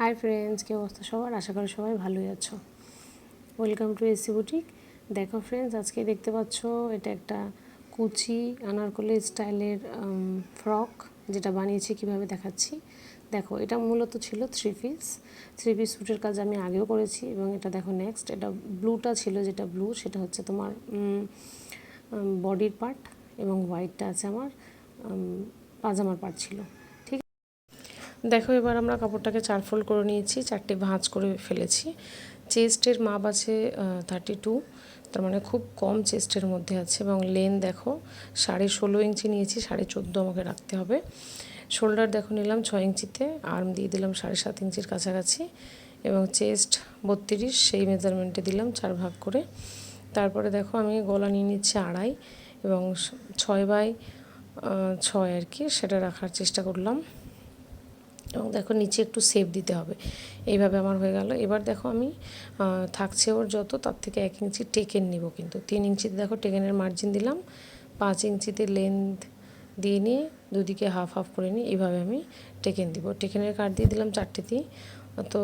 Hi friends কী অবস্থা সবার? আশা করি সবাই ভালোই আছো। ওয়েলকাম টু এসি বুটিক দেখো ফ্রেন্ডস আজকে দেখতে পাচ্ছ, এটা একটা কুচি আনারকলি স্টাইলের ফ্রক যেটা বানিয়েছি, কীভাবে দেখাচ্ছি। দেখো, এটা মূলত ছিল থ্রি পিস থ্রি পিস স্যুটের কাজ আমি আগেও করেছি এবং এটা দেখো নেক্সট এটা ব্লুটা ছিল যেটা ব্লু সেটা হচ্ছে তোমার বডির পার্ট এবং হোয়াইটটা আছে আমার পাজামার পার্ট ছিল। দেখো, এবার আমরা কাপড়টাকে চার ফোল্ড করে নিয়েছি, চারটে ভাঁজ করে ফেলেছি। চেস্টের মাপ আছে থার্টি টু তার মানে খুব কম চেস্টের মধ্যে আছে এবং লেন দেখো, সাড়ে ষোলো ইঞ্চি নিয়েছি, সাড়ে চোদ্দ আমাকে রাখতে হবে। শোল্ডার দেখো, নিলাম ছয় ইঞ্চিতে আর্ম দিয়ে দিলাম সাড়ে সাত ইঞ্চির কাছাকাছি এবং চেস্ট বত্রিশ, সেই মেজারমেন্টে দিলাম চার ভাগ করে। তারপরে দেখো, আমি গলা নিয়ে নিচ্ছি আড়াই এবং ছয় বাই ছয় আর কি, সেটা রাখার চেষ্টা করলাম। এবং দেখো নিচে একটু সেপ দিতে হবে। এইভাবে আমার হয়ে গেল। এবার দেখো আমি থাকছে ওর যত, তার থেকে এক ইঞ্চি টেকেন নিব কিন্তু। তিন ইঞ্চিতে দেখো টেকেনের মার্জিন দিলাম। পাঁচ ইঞ্চিতে লেন্থ দিয়ে নিয়ে দুদিকে হাফ হাফ করে নিই এইভাবে আমি টেকেন দিব। টেকেনের কাঠ দিয়ে দিলাম চারটেতেই তো।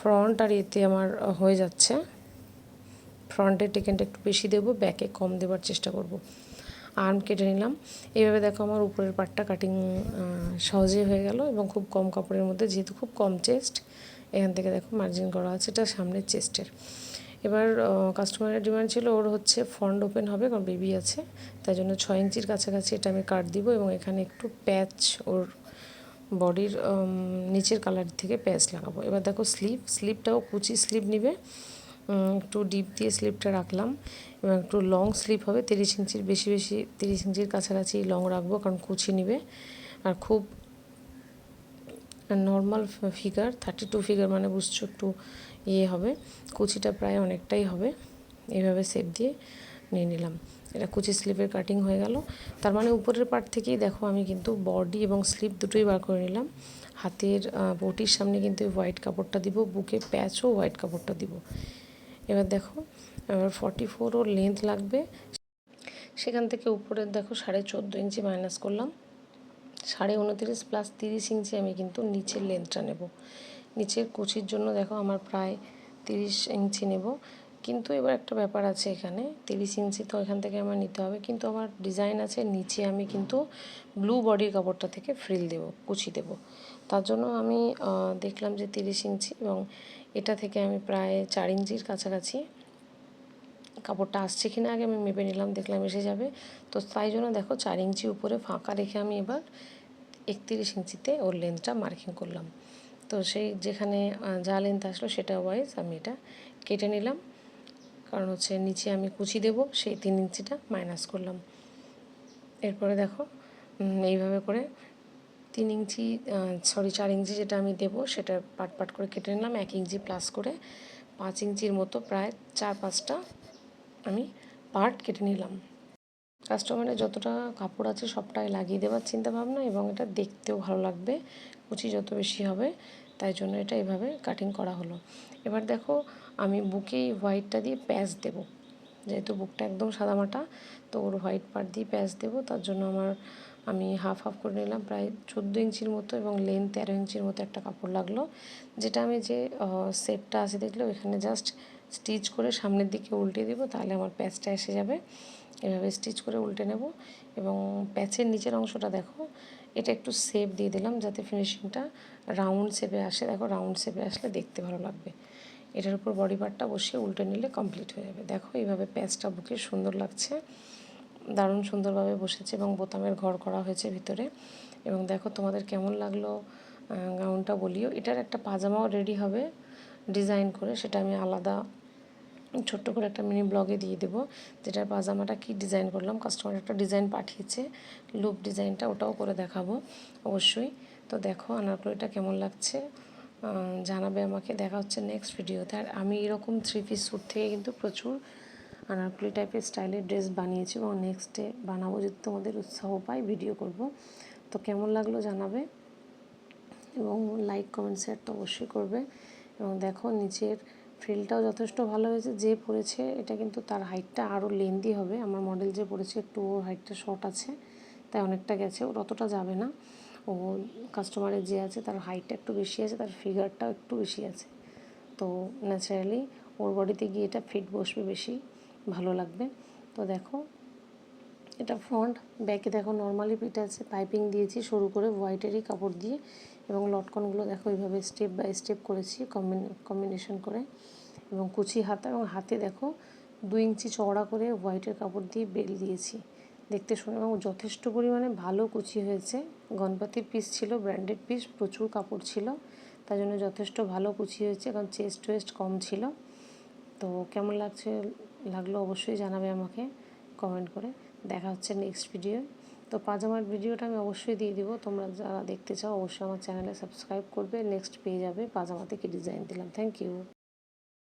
ফ্রন্ট আর এতে আমার হয়ে যাচ্ছে। ফ্রন্টের টেকেনটা একটু বেশি দেবো ব্যাকে কম দেওয়ার চেষ্টা করব। আর্ম কেটে নিলাম। এইভাবে দেখো আমার উপরের পাটটা কাটিং সহজেই হয়ে গেল এবং খুব কম কাপড়ের মধ্যে, যেহেতু খুব কম চেস্ট এখান থেকে দেখো মার্জিন করা আছে, এটা সামনের চেস্টের এবার কাস্টমারের ডিমান্ড ছিল ওর হচ্ছে ফ্রন্ট ওপেন হবে, কারণ বেবি আছে, তাই জন্য ছয় ইঞ্চির কাছাকাছি এটা আমি কাট দিব এবং এখানে একটু প্যাচ ওর বডির নিচের কালার থেকে প্যাচ লাগাবো। এবার দেখো স্লিপ স্লিপটাও কুচি স্লিপ নিবে। একটু ডিপ দিয়ে স্লিপটা রাখলাম। এবং একটু লং স্লিপ হবে, তিরিশ ইঞ্চির, বেশি বেশি তিরিশ ইঞ্চির কাছাকাছি লং রাখব, কারণ কুচি নিবে। আর খুব normal figure thirty two figure মানে বুঝছ একটু ইয়ে হবে। কুচিটা প্রায় অনেকটাই হবে। এইভাবে সেপ দিয়ে নিয়ে নিলাম। এটা কুচি স্লিপের কাটিং হয়ে গেল। তার মানে উপরের পার্ট থেকেই দেখো আমি কিন্তু বডি এবং স্লিপ দুটোই বার করে নিলাম। হাতের বটির সামনে কিন্তু হোয়াইট কাপড়টা দিব, বুকে প্যাচও হোয়াইট কাপড়টা দিব। এবার দেখো, এবার ফর্টি ফোর ওর লেন্থ লাগবে। সেখান থেকে উপরের দেখো সাড়ে চোদ্দ ইঞ্চি মাইনাস করলাম। সাড়ে উনত্রিশ প্লাস তিরিশ ইঞ্চি আমি কিন্তু নিচের লেন্থটা নেব। নিচের কুচির জন্য দেখো আমার প্রায় তিরিশ ইঞ্চি নেব। কিন্তু এবার একটা ব্যাপার আছে এখানে। তিরিশ ইঞ্চি তো এখান থেকে আমার নিতে হবে। কিন্তু আমার ডিজাইন আছে, নিচে আমি কিন্তু ব্লু বডির কাপড়টা থেকে ফ্রিল দেব, কুচি দেব। তার জন্য আমি দেখলাম যে তিরিশ ইঞ্চি এবং এটা থেকে আমি প্রায় চার ইঞ্চির কাছাকাছি কাপড়টা আসছে কিনা আগে আমি মেপে নিলাম, দেখলাম এসে যাবে। তো তাই জন্য দেখো চার ইঞ্চি উপরে ফাঁকা রেখে আমি এবার একত্রিশ ইঞ্চিতে ওর লেন্থটা মার্কিং করলাম। তো সেই যেখানে যা লেন্থ আসলো সেটা ওয়াইজ আমি এটা কেটে নিলাম। কারণ হচ্ছে নিচে আমি কুচি দেব, সেই তিন ইঞ্চিটা মাইনাস করলাম। এরপরে দেখো এইভাবে করে তিন ইঞ্চি সরি চার ইঞ্চি যেটা আমি দেবো, সেটা পাট পাট করে কেটে নিলাম, এক ইঞ্চি প্লাস করে পাঁচ ইঞ্চির মতো প্রায় চার পাঁচটা আমি পার্ট কেটে নিলাম। কাস্টমারের যতটা কাপড় আছে সবটাই লাগিয়ে দেওয়ার চিন্তা ভাবনা এবং এটা দেখতেও ভালো লাগবে, কুচি যত বেশি হবে, তাই জন্য এটা এভাবে কাটিং করা হলো। এবার দেখো আমি বুকে এই হোয়াইটটা দিয়ে প্যাচ দেব। যেহেতু বুকটা একদম সাদামাটা তো ওর হোয়াইট পার্ট দিয়ে প্যাচ দেবো। তার জন্য আমার, আমি হাফ হাফ করে নিলাম, প্রায় চোদ্দ ইঞ্চির মতো এবং লেন্থ তেরো ইঞ্চির মতো একটা কাপড় লাগল। যেটা আমি যে সেপটা আছে দেখল এখানে জাস্ট স্টিচ করে সামনের দিকে উল্টে দেবো, তাহলে আমার প্যাচটা এসে যাবে। এভাবে স্টিচ করে উল্টে নেব এবং প্যাচের নিচের অংশটা দেখো, এটা একটু শেপ দিয়ে দিলাম যাতে ফিনিশিংটা রাউন্ড শেপে আসে। দেখো রাউন্ড শেপে আসলে দেখতে ভালো লাগবে। এটার উপর বডি পার্টটা বসিয়ে উল্টে নিলে কমপ্লিট হয়ে যাবে। দেখো এইভাবে প্যাচটা বুকে সুন্দর লাগছে। দারুণ সুন্দরভাবে বসেছে এবং বোতামের ঘর করা হয়েছে ভিতরে। এবং দেখো তোমাদের কেমন লাগল গাউনটা বলিও। এটার একটা পাজামাও রেডি হবে ডিজাইন করে। সেটা আমি আলাদা ছোট্ট করে একটা মিনি ব্লগে দিয়ে দেবো। যেটার পাজামাটা কি ডিজাইন করলাম কাস্টমার একটা ডিজাইন পাঠিয়েছে। লুপ ডিজাইনটা ওটাও করে দেখাবো অবশ্যই। তো দেখো আনারকলিটা কেমন লাগছে। জানাবে আমাকে, দেখা হচ্ছে নেক্সট ভিডিওতে আর আমি এরকম থ্রি পিস স্যুট থেকে কিন্তু প্রচুর আনারকলি টাইপের স্টাইলের ড্রেস বানিয়েছি এবং নেক্সট ডে বানাবো যদি তোমাদের উৎসাহ পাই ভিডিও করব। তো কেমন লাগল জানাবে এবং লাইক কমেন্ট শেয়ার তো অবশ্যই করবে। এবং দেখো নিচের ফ্রিলটাও যথেষ্ট ভালো হয়েছে, যে পড়েছে এটা কিন্তু তার হাইটটা আরও লেন্দি হবে। আমার মডেল যে পড়েছে একটু ওর হাইটটা শর্ট আছে, তাই অনেকটা গেছে, ওর অতটা যাবে না। ও কাস্টমারের যে আছে, তার হাইটটা একটু বেশি আছে, তার ফিগারটাও একটু বেশি আছে। তো ন্যাচারালি ওর বডিতে গিয়ে এটা ফিট বসবে বেশি, ভালো লাগবে। তো দেখো, এটা ফ্রন্ট ব্যাকে দেখো নর্মালি পিট আছে পাইপিং দিয়েছি সরু করে হোয়াইটেরই কাপড় দিয়ে এবং লটকনগুলো দেখো এইভাবে স্টেপ বাই স্টেপ করেছি কম্বিনেশন করে এবং কুচি হাতা এবং হাতে দেখো দুই ইঞ্চি চওড়া করে হোয়াইটের কাপড় দিয়ে বেল দিয়েছি। দেখতে শুনে, এবং যথেষ্ট পরিমাণে ভালো কুচি হয়েছে। গণপতির পিস ছিল ব্র্যান্ডেড পিস প্রচুর কাপড় ছিল। তার জন্য যথেষ্ট ভালো কুচি হয়েছে, কারণ চেস্ট ওয়েস্ট কম ছিল। তো কেমন লাগছে, লাগল অবশ্যই জানাবে আমাকে কমেন্ট করে। দেখা হচ্ছে নেক্সট ভিডিও তো পাজামার ভিডিওটা আমি অবশ্যই দিয়ে দিব। তোমরা যারা দেখতে চাও, অবশ্যই আমার চ্যানেলে সাবস্ক্রাইব করবে। নেক্সট পেয়ে যাবে পাজামাতে কি ডিজাইন দিলাম। Thank you